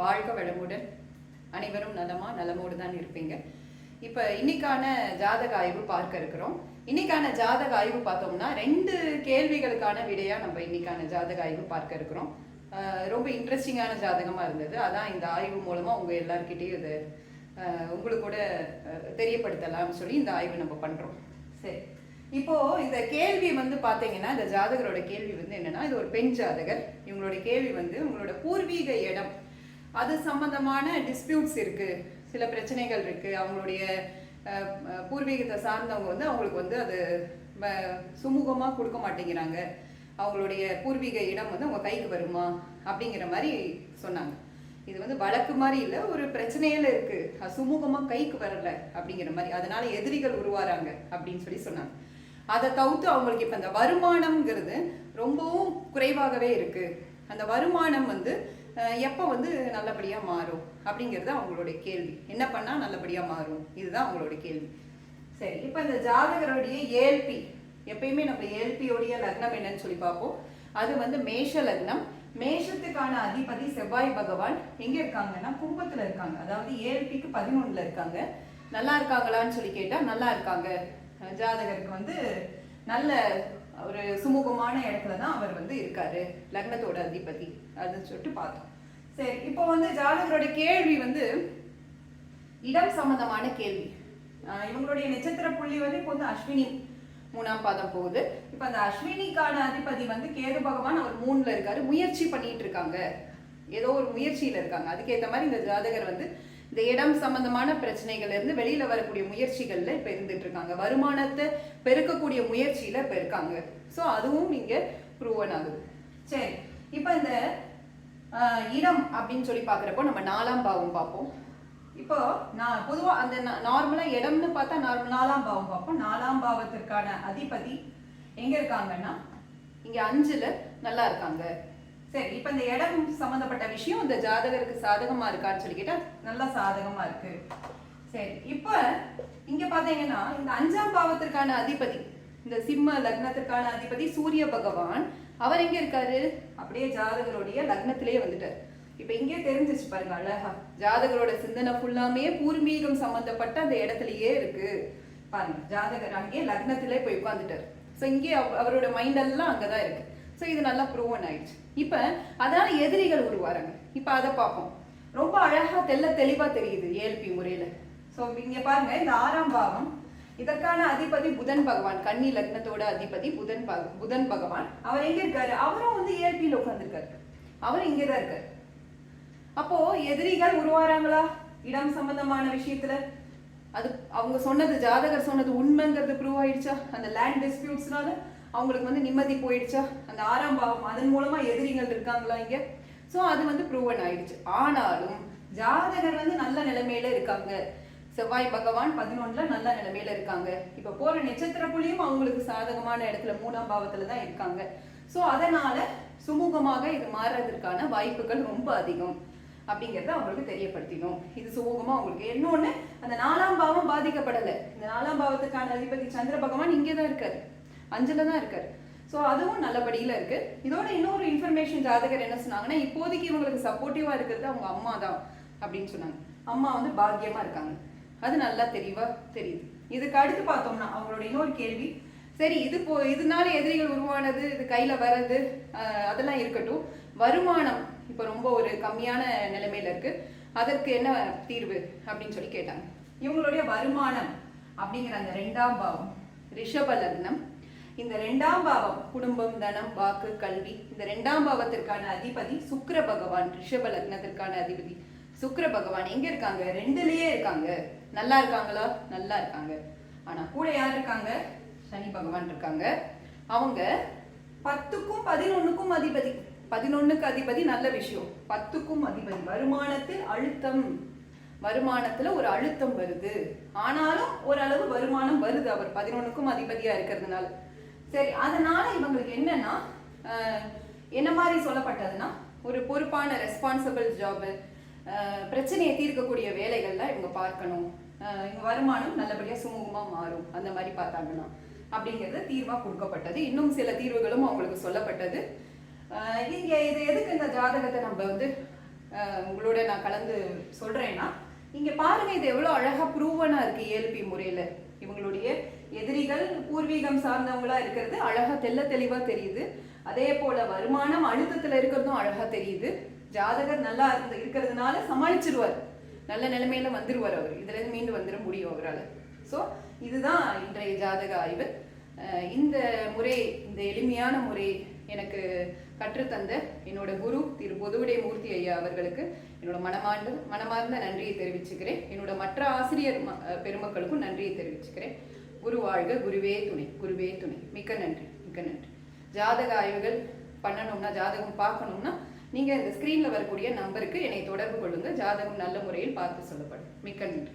வாழ்க வளமுடன். அனைவரும் நலமா நலமோடு தான் இருப்பீங்க. இப்போ இன்னைக்கான ஜாதக ஆய்வு பார்க்க இருக்கிறோம். இன்னைக்கான ஜாதக ஆய்வு பார்த்தோம்னா ரெண்டு கேள்விகளுக்கான விடையா நம்ம இன்னைக்கான ஜாதக ஆய்வு பார்க்க இருக்கிறோம். ரொம்ப இன்ட்ரெஸ்டிங்கான ஜாதகமா இருந்தது. அதான் இந்த ஆய்வு மூலமா உங்க எல்லார்கிட்டயும் இது உங்களுக்கு கூட தெரியப்படுத்தலாம்னு சொல்லி இந்த ஆய்வு நம்ம பண்றோம். சரி. இப்போ இந்த கேள்வி வந்து பார்த்தீங்கன்னா இந்த ஜாதகரோட கேள்வி வந்து என்னன்னா இது ஒரு பெண் ஜாதகர். இவங்களோட கேள்வி வந்து உங்களோட பூர்வீக இடம் அது சம்பந்தமான டிஸ்பியூட்ஸ் இருக்கு. சில பிரச்சனைகள் இருக்கு. அவங்களுடைய பூர்வீகத்தை சார்ந்தவங்க வந்து அவங்களுக்கு வந்து அது வ- கொடுக்க மாட்டேங்கிறாங்க. அவங்களுடைய பூர்வீக இடம் வந்து அவங்க கைக்கு வருமா? அப்படிங்கிற மாதிரி சொன்னாங்க. இது வந்து வழக்கு மாதிரி இல்லை ஒரு பிரச்சனையில இருக்கு. அது சுமூகமாக கைக்கு வரல அப்படிங்கிற மாதிரி. அதனால எதிரிகள் உருவாராங்க அப்படின்னு சொல்லி சொன்னாங்க. அதை தவிர்த்து அவங்களுக்கு இப்போ இந்த வருமானம்ங்கிறது ரொம்பவும் குறைவாகவே இருக்கு. அந்த வருமானம் வந்து எப்போ வந்து நல்லபடியாக மாறும் அப்படிங்கிறது அவங்களுடைய கேள்வி. என்ன பண்ணால் நல்லபடியாக மாறும்? இதுதான் அவங்களுடைய கேள்வி. சரி இப்போ இந்த ஜாதகருடைய ஏல்பி. எப்பயுமே நம்ம ஏல்பியோடைய லக்னம் என்னன்னு சொல்லி பார்ப்போம். அது வந்து மேஷ லக்னம். மேஷத்துக்கான அதிபதி செவ்வாய் பகவான் எங்கே இருக்காங்கன்னா கும்பத்தில் இருக்காங்க. அதாவது ஏல்பிக்கு பதினொன்றில் இருக்காங்க. நல்லா இருக்காங்களான்னு சொல்லி கேட்டால் நல்லா இருக்காங்க. ஜாதகருக்கு வந்து நல்ல ஒரு சுமூகமான இடத்துல தான் அவர் வந்து இருக்காரு. லக்னத்தோட அதிபதி. அப்படின்னு சொல்லிட்டு பார்த்தோம். சரி இப்போ வந்து ஜாதகரோட கேள்வி வந்து இடம் சம்பந்தமான கேள்வி. இவங்களுடைய நட்சத்திர புள்ளி வந்து இப்போ வந்து அஸ்வினி மூணாம் பாதம் போகுது. இப்போ அந்த அஸ்வினிக்கான அதிபதி வந்து கேது பகவான் அவர் மூணுல இருக்காரு. முயற்சி பண்ணிட்டு இருக்காங்க. ஏதோ ஒரு முயற்சியில இருக்காங்க. அதுக்கேற்ற மாதிரி இந்த ஜாதகர் வந்து இந்த இடம் சம்பந்தமான பிரச்சனைகள்ல இருந்து வெளியில வரக்கூடிய முயற்சிகள்ல இப்ப இருந்துட்டு இருக்காங்க வருமானத்தை பெருக்கக்கூடிய முயற்சியில இப்ப இருக்காங்க. ஸோ அதுவும் இங்க ப்ரூவன் ஆகுது. சரி. இப்போ இந்த இடம் அப்படின்னு சொல்லி பார்க்குறப்போ நம்ம நாலாம் பாவம் பார்ப்போம். இப்போ நான் பொதுவா அந்த நார்மலா இடம்னு பார்த்தா நார்மல் நாலாம் பாவம் பார்ப்போம். நாலாம் பாவத்திற்கான அதிபதி எங்க இருக்காங்கன்னா இங்க அஞ்சுல நல்லா இருக்காங்க. சரி இப்போ இந்த இடம் சம்பந்தப்பட்ட விஷயம் இந்த ஜாதகருக்கு சாதகமா இருக்கான்னு சொல்லி நல்லா சாதகமா இருக்கு. சரி இப்போ இங்க பாத்தீங்கன்னா இந்த அஞ்சாம் பாவத்திற்கான அதிபதி இந்த சிம்ம லக்னத்திற்கான அதிபதி சூரிய பகவான் அவர் எங்க இருக்காரு? அப்படியே ஜாதகருடைய லக்னத்திலேயே வந்துட்டார். இப்ப இங்கே தெரிஞ்சிச்சு பாருங்க அழகா. ஜாதகரோட சிந்தனை ஃபுல்லாமே பூர்வீகம் சம்பந்தப்பட்ட அந்த இடத்துலயே இருக்கு. பாருங்க ஜாதகர் அங்கேயே லக்னத்திலே போய் உட்காந்துட்டார் ஸோ இங்கே அவரோட மைண்ட் எல்லாம் அங்கதான் இருக்கு. ஸோ இது நல்லா ப்ரூவன் ஆயிடுச்சு. இப்போ அதனால எதிரிகள் உருவாருங்க இப்போ அதை பார்ப்போம். ரொம்ப அழகாக தெள்ள தெளிவாக தெரியுது ஏஎல்பி முறையில். ஸோ இங்கே பாருங்க இந்த ஆறாம் பாவம் இதற்கான அதிபதி புதன் பகவான் கன்னி லக்னத்தோட அதிபதி புதன் பக- புதன் பகவான். அவர் எங்க இருக்காரு? அவரும் வந்து ஏஎல்பியில் உட்காந்துருக்காரு அவர் இங்கே தான் இருக்காரு. அப்போ எதிரிகள் உருவாராங்களா இடம் சம்பந்தமான விஷயத்துல? அது அவங்க சொன்னது ஜாதகர் சொன்னது உண்மைங்கிறது ப்ரூவ் ஆயிடுச்சா? அந்த லேண்ட் டிஸ்பியூட்ஸ்னால அவங்களுக்கு வந்து நிம்மதி போயிடுச்சா? அந்த ஆறாம் பாவம் அதன் மூலமா எதிரிகள் இருக்காங்களா இங்க? சோ அது வந்து ப்ரூவன் ஆயிடுச்சு. ஆனாலும் ஜாதகர் வந்து நல்ல நிலைமையில இருக்காங்க. செவ்வாய் பகவான் பதினொன்னுல நல்ல நிலைமையில இருக்காங்க. இப்ப போற நட்சத்திர புள்ளியும் அவங்களுக்கு சாதகமான இடத்துல மூணாம் பாவத்துல தான் இருக்காங்க. சோ அதனால சுமூகமாக இது மாறுறதுக்கான வாய்ப்புகள் ரொம்ப அதிகம். அப்படிங்கறத அவங்களுக்கு தெரியப்படுத்தினோம். இது சுமூகமா அவங்களுக்கு. இன்னொன்னு அந்த நாலாம் பாவம் பாதிக்கப்படலை. இந்த நாலாம் பாவத்துக்கான அதிபதி சந்திர பகவான் இங்கே தான் இருக்காரு. அஞ்சில் தான் இருக்கார். ஸோ அதுவும் நல்லபடியில் இருக்குது இதோட இன்னொரு இன்ஃபர்மேஷன் ஜாதகர் என்ன சொன்னாங்கன்னா இப்போதைக்கு இவங்களுக்கு சப்போர்ட்டிவாக இருக்கிறது அவங்க அம்மா தான் அப்படின்னு சொன்னாங்க. அம்மா வந்து பாக்கியமாக இருக்காங்க. அது நல்லா தெளிவா தெரியுது. இதுக்கு அடுத்து பார்த்தோம்னா அவங்களோட இன்னொரு கேள்வி. சரி இது போ இதனால எதிரிகள் உருவானது இது கையில் வர்றது அதெல்லாம் இருக்கட்டும். வருமானம் இப்போ ரொம்ப ஒரு கம்மியான நிலைமையில இருக்கு. அதற்கு என்ன தீர்வு அப்படின்னு சொல்லி கேட்டாங்க. இவங்களுடைய வருமானம் அப்படிங்கிற அந்த ரெண்டாம் பாவம் ரிஷப லக்னம் இந்த ரெண்டாம் பாவம் குடும்பம் தனம் வாக்கு கல்வி. இந்த ரெண்டாம் பாவத்திற்கான அதிபதி சுக்கர பகவான் ரிஷப லக்னத்திற்கான அதிபதி சுக்கர பகவான். எங்க இருக்காங்க? ரெண்டுலயே இருக்காங்க. நல்லா இருக்காங்களா? நல்லா இருக்காங்க. ஆனா கூட யார் இருக்காங்க? சனி பகவான் இருக்காங்க. அவங்க பத்துக்கும் பதினொன்னுக்கும் அதிபதி. பதினொன்னுக்கு அதிபதி நல்ல விஷயம். பத்துக்கும் அதிபதி. வருமானத்தில் அழுத்தம். வருமானத்துல ஒரு அழுத்தம் வருது. ஆனாலும் ஓரளவு வருமானம் வருது. அவர் பதினொன்னுக்கும் அதிபதியா இருக்கிறதுனால. சரி அதனால இவங்களுக்கு என்னன்னா என்ன மாதிரி சொல்லப்பட்டதுன்னா ஒரு பொறுப்பான ரெஸ்பான்சிபிள் ஜாபு பிரச்சனையை தீர்க்கக்கூடிய வேலைகள்ல இவங்க பார்க்கணும். இவங்க வருமானம் நல்லபடியா சுமூகமா மாறும். அந்த மாதிரி பார்த்தாங்கன்னா அப்படிங்கிறது தீர்வா கொடுக்கப்பட்டது. இன்னும் சில தீர்வுகளும் அவங்களுக்கு சொல்லப்பட்டது. ஆஹ் இங்க இது எதுக்கு இந்த ஜாதகத்தை நம்ம வந்து உங்களோட நான் கலந்து சொல்றேன்னா இங்க பாருங்க இது எவ்வளவு அழகா ப்ரூவனா இருக்கு ஏஎல்பி முறையில. இவங்களுடைய எதிரிகள் பூர்வீகம் சார்ந்தவங்களா இருக்கிறது. அழகா தெள்ள தெளிவா தெரியுது. அதே போல வருமானம் அழுத்தத்துல இருக்கிறதும் அழகா தெரியுது. ஜாதகர் நல்லா இருந்து இருக்கிறதுனால சமாளிச்சிருவார். நல்ல நிலைமையில வந்துருவார் அவர். இதுல இருந்து மீண்டு வந்துட முடியும் அவரால். ஸோ இதுதான் இன்றைய ஜாதக ஆய்வு. இந்த முறை இந்த எளிமையான முறை எனக்கு கற்றுத்தந்த என்னோட குரு திரு பொதுவுடை மூர்த்தி ஐயா அவர்களுக்கு என்னோட மனமார்ந்த மனமார்ந்த நன்றியை தெரிவிச்சுக்கிறேன். என்னோட மற்ற ஆசிரியர் பெருமக்களுக்கும் நன்றியை தெரிவிச்சுக்கிறேன். குரு வாழ்க குருவே துணை குருவே துணை. மிக்க நன்றி மிக்க நன்றி. ஜாதக ஆய்வுகள் பண்ணணும்னா ஜாதகம் பார்க்கணும்னா நீங்கள் இந்த ஸ்க்ரீனில் வரக்கூடிய நம்பருக்கு என்னை தொடர்பு கொள்ளுங்கள் ஜாதகம் நல்ல முறையில் பார்த்து சொல்லப்படும். மிக்க நன்றி.